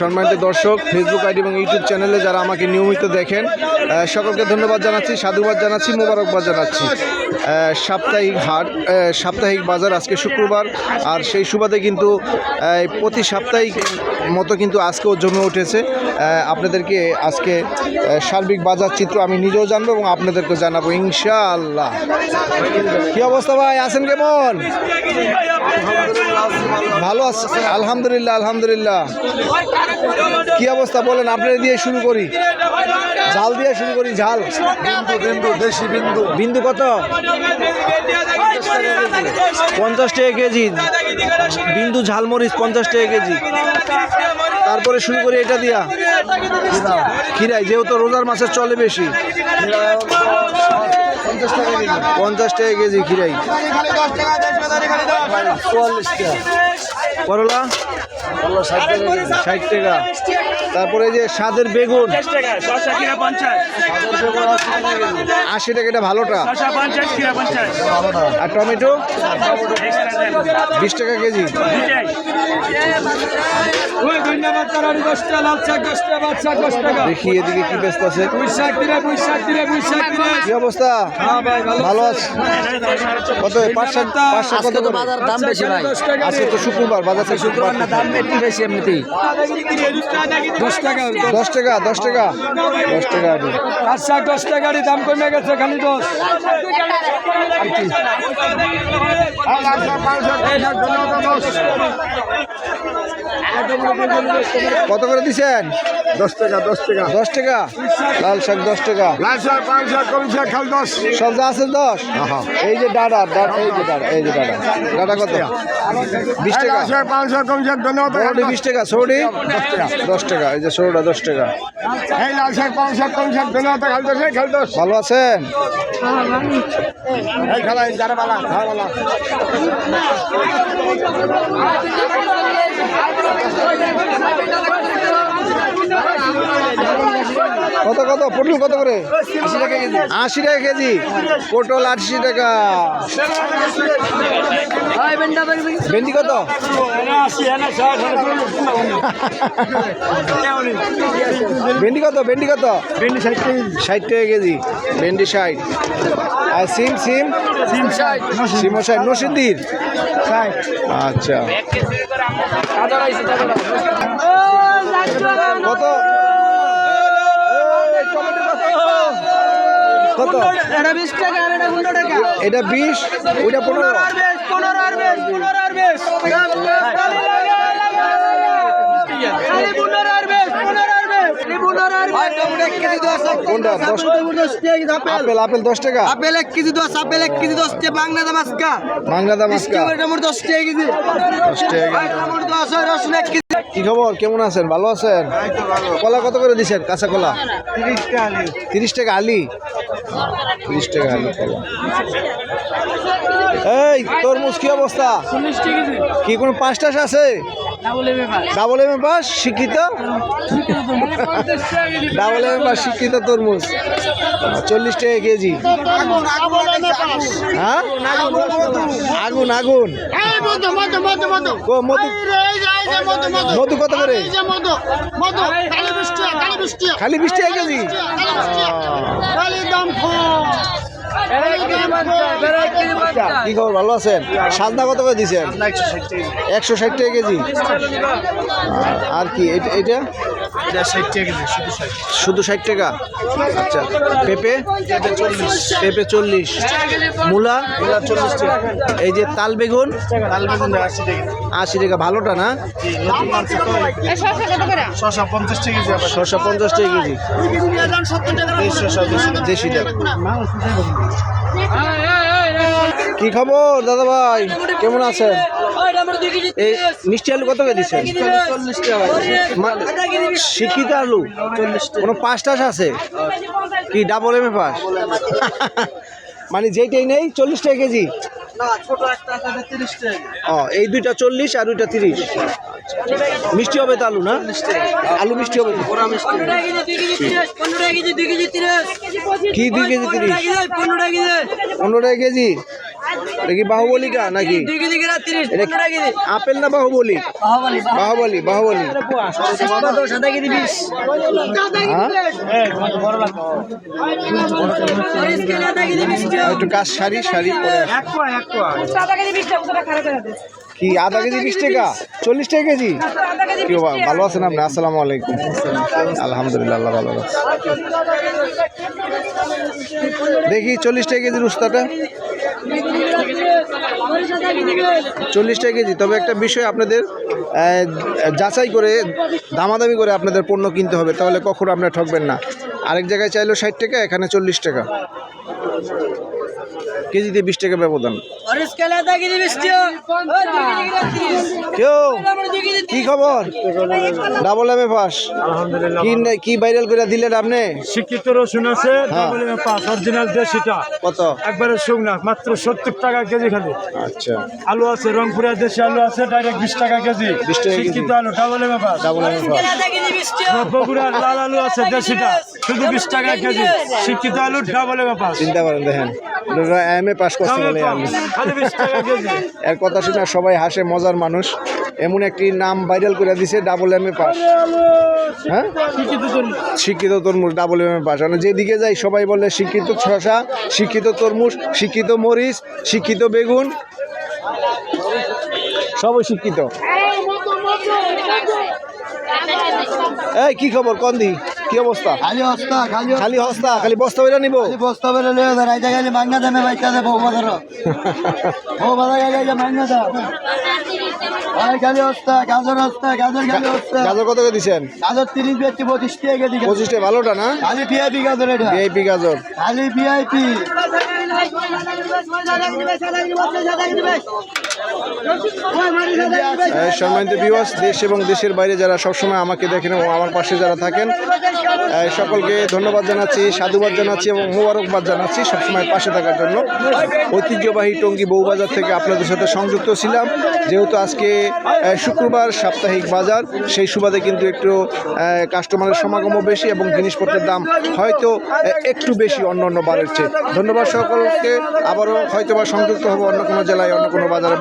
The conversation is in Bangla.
সম্মানিত দর্শক ফেসবুক আইডি এবং ইউটিউব চ্যানেলে যারা আমাকে নিয়মিত দেখেন সকলকে ধন্যবাদ জানাচ্ছি, সাধুবাদ জানাচ্ছি, মোবারকবাদ জানাচ্ছি। সাপ্তাহিক হাট সাপ্তাহিক বাজার আজকে শুক্রবার। আর সেই সুবাদে কিন্তু প্রতি সাপ্তাহিক মতো কিন্তু আজকেও জমে উঠেছে। আপনাদেরকে আজকে সার্বিক বাজার চিত্র আমি নিজেও জানব এবং আপনাদেরকে জানাব ইনশাআল্লাহ। কি অবস্থা ভাই? আছেন কেমন? ভালো আছে আলহামদুলিল্লাহ আলহামদুলিল্লাহ। কি অবস্থা বলেন আপনাদের দিয়ে শুরু করি। ঝাল দিয়ে শুরু করি ঝাল। বিন্দু বিন্দু দেশি বিন্দু। বিন্দু কত? পঞ্চাশ টাকা কেজি। বিন্দু ঝালমরিচ পঞ্চাশ টাকা কেজি। তারপরে শুরু করি এটা দিয়া। খিরাই যেহেতু রোজার মাছের চলে বেশি। পঞ্চাশ টাকা কেজি। পঞ্চাশ টাকা কেজি খিরাই। চুয়াল্লিশ টাকা। করলা? আল্লাহ ষাট টাকা ষাট টাকা। তারপরে এই যে স্বাদের বেগুন। আশি টাকা এটা ভালোটা? আর টমেটো? বিশ টাকা কেজি। দেখি এদিকে কি ব্যস্ত আছে। কি অবস্থা? ভালো ভালো আছে। কত পাঁচশো পাঁচশো কত করে? বাজার দাম বেশি ভাই। দশ টাকা আজকে তো শুক্রবার বাজার থেকে শুক্রবার না দাম একটু বেশি এমনিতেই। দশ টাকা দশ টাকা। দশ টাকা দশ টাকা। দশ টাকারই দাম কমে গেছে খালি দশ। কত করে দিছেন? দশ টাকা দশ টাকা। দশ টাকা? লাল শাক দশ টাকা। লাল শাক পাঁচ শাক কম শাক খাল দশ। সব যা আছে দশ? এই যে ডাডা ডাডা এই যে ডাডা এই যে ডাডা ডাডা কত? বিশ টাকা? লাল শাক পাঁচ শাক কম শাক ধন্যবাদ। সৌটি বিশ টাকা সৌটি দশ টাকা। এই যে সৌটা দশ টাকা। এই লাল শাক পাঁচ শাক কম শাক ধন্যবাদ। খাল দশ এই খাল দশ। ভালো আছেন? এই খালাই যারা বালা কত কত? পটল কত করে? আশি টাকা কেজি। পটল আশি টাকা। ভেন্ডি কত? ভেন্ডি কত? ভেন্ডি কত? ভেন্ডি ষাট টাকা ষাট টাকা কেজি। ভেন্ডি ষাট। আর সিম সিম? তিন ষাট। সিম ষাট। নসিদ্দির আচ্ছা কত? কত? এটা বিশ টাকা আর এটা পনেরো টাকা। এটা বিশ ওইটা পনেরো। পনেরো আর বেশ পনেরো আর বেশ পনেরো আর বেশ। পনেরো আর বেশ পনেরো আর এক কেজি দশ কোনটা? দশ দশ টাকা? আপেল আপেল আপেল দশ টাকা। আপেল এক কেজি দশ আপেল এক কেজি দশ টাকা বাংলা দাম আজকা বাংলা দাম আজকা দশ টাকা কেজি। দশ টাকা। টমেটো দশ হয় রসুন এক কেজি। কি খবর? কেমন আছেন? ভালো আছেন? কলা কত করে দিচ্ছেন কাঁচা কলা? তিরিশ টাকা আলি। তিরিশ টাকা আলি কলা। এই তরমুজ কি অবস্থা? কি কোনো পাঁচ টাস আছে? Double M A pass. শিক্ষিত ডাবল এম বা শিক্ষিত তরমুজ চল্লিশ টাকা কেজি হ্যাঁ আগুন আগুন মধু কত করে খালি বিশ টাকা কেজি কি খবর ভালো আছেন? সাজনা কত করে দিচ্ছেন একশো ষাট টাকা কেজি। আর কি এটা- শুধু ষাট টাকা? আচ্ছা পেঁপে? পেঁপে চল্লিশ। মূলা? এই যে তাল বেগুন? লাল বেগুন আশি টাকা ভালোটা না? শশা পঞ্চাশ টাকা কেজি ছশো পঞ্চাশ টাকা কেজি। শশা দেশিটা কি খবর দাদা ভাই কেমন আছেন? এই মিষ্টি আলু কত করে দিচ্ছেন? শিক্ষিত আলু? কোনো পাঁচ টাস আছে? কি ডাবল এম এ পাস মানে যেইটাই নেই, চল্লিশ টাকা কেজি। ও এই দুইটা চল্লিশ আর দুইটা তিরিশ। মিষ্টি হবে তো আলু না? আলু মিষ্টি হবে কি দুই কেজি তিরিশ? পনেরো টাকা কেজি? দেখি বাহুবলী কা নাকি? এটা পনেরো কেজি। আপেল না বাহুবলী? বাহুবলি বাহুবলী। একটু কাজ শাড়ি শাড়ি খারাপ করে দে কি আধা কেজি বিশ টাকা? চল্লিশ টাকা কেজি? কি বাবা, ভালো আছেন আপনি? আসসালামু আলাইকুম। আলহামদুলিল্লাহ আল্লাহ ভালো আছে। দেখি চল্লিশ টাকা কেজির উস্তাটা চল্লিশ টাকা কেজি। তবে একটা বিষয় আপনাদের যাচাই করে, দামাদামি করে আপনাদের পণ্য কিনতে হবে, তাহলে কখনো আপনারা ঠকবেন না। আরেক জায়গায় চাইলো ষাট টাকা, এখানে চল্লিশ টাকা। কেজিতে বিশ টাকা ব্যবধান। বিশ কেউ? কি খবর? ডাবল এম এ পাস আলহামদুলিল্লাহ কি কি ভাইরাল করে দিলেন আপনি? শিক্ষিত রসুন আছে হ্যাঁ। ডাবল এম পাঁচ অরিজিনাল দেশিটা। কত? একবারে শুকনা মাত্র সত্তর টাকা কেজি খালি। আচ্ছা। আলু আছে রংপুরের দেশি আলু আছে ডাইরেক্ট বিশ টাকা কেজি। 20 টাকা শিক্ষিত আলু ডাবল এম পাঁচ ডাবল এম এ পাস বিশ বগুড়ার লাল আলু আছে দেশিটা। শুধু বিশ টাকা কেজি। শিক্ষিত আলু ডাবল এম পাঁচ চিন্তা করেন দেখেন। এম এ পাস করতে বলে আমি। এর কথা শুনে সবাই হাসে মজার মানুষ। এমন একটি নাম ভাইরাল করে দিছে ডাবল এম এ পাস হ্যাঁ? শিক্ষিত তরমুজ। ডাবল এম এ পাস মানে যেদিকে যাই সবাই বলে শিক্ষিত শশা শিক্ষিত তরমুজ শিক্ষিত মরিচ শিক্ষিত বেগুন। সবই শিক্ষিত। এই কি খবর? কন্দি কি অবস্থা? খালি হস্তা খালি খালি হস্তা খালি বস্তা বেরা নিব? বস্তা বেড়ে লয়ে যান এই জায়গায় মাংনা দামে বাইকা দে বউ বাজার বউ বাজার গেলে যে মাংনা দাম ভাই খালি হস্তা গাজর হস্তা গাজর খালি হস্তা গাজর কত করে দিছেন? গাজর তিরিশ বেচছি পঁচিশ টাকা কেজি পঁচিশটা ভালোটা না? খালি ভিআইপি গাজর এটা। ভিআইপি গাজর। খালি ভিআইপি সম্মানিত বিওয়াস দেশ এবং দেশের বাইরে যারা সবসময় আমাকে দেখেন এবং আমার পাশে যারা থাকেন সকলকে ধন্যবাদ জানাচ্ছি, সাধুবাদ জানাচ্ছি এবং মোবারকবাদ জানাচ্ছি সবসময় পাশে থাকার জন্য। ঐতিহ্যবাহী টঙ্গী বউবাজার থেকে আপনাদের সাথে সংযুক্ত ছিলাম। যেহেতু আজকে শুক্রবার সাপ্তাহিক বাজার, সেই সুবাদে কিন্তু একটু কাস্টমারের সমাগমও বেশি এবং জিনিসপত্রের দাম হয়তো একটু বেশি অন্য অন্য বারের চেয়ে। ধন্যবাদ সকলকে। আবারও হয়তো বা সংযুক্ত হব অন্য কোনো জেলায়, অন্য কোনো বাজারে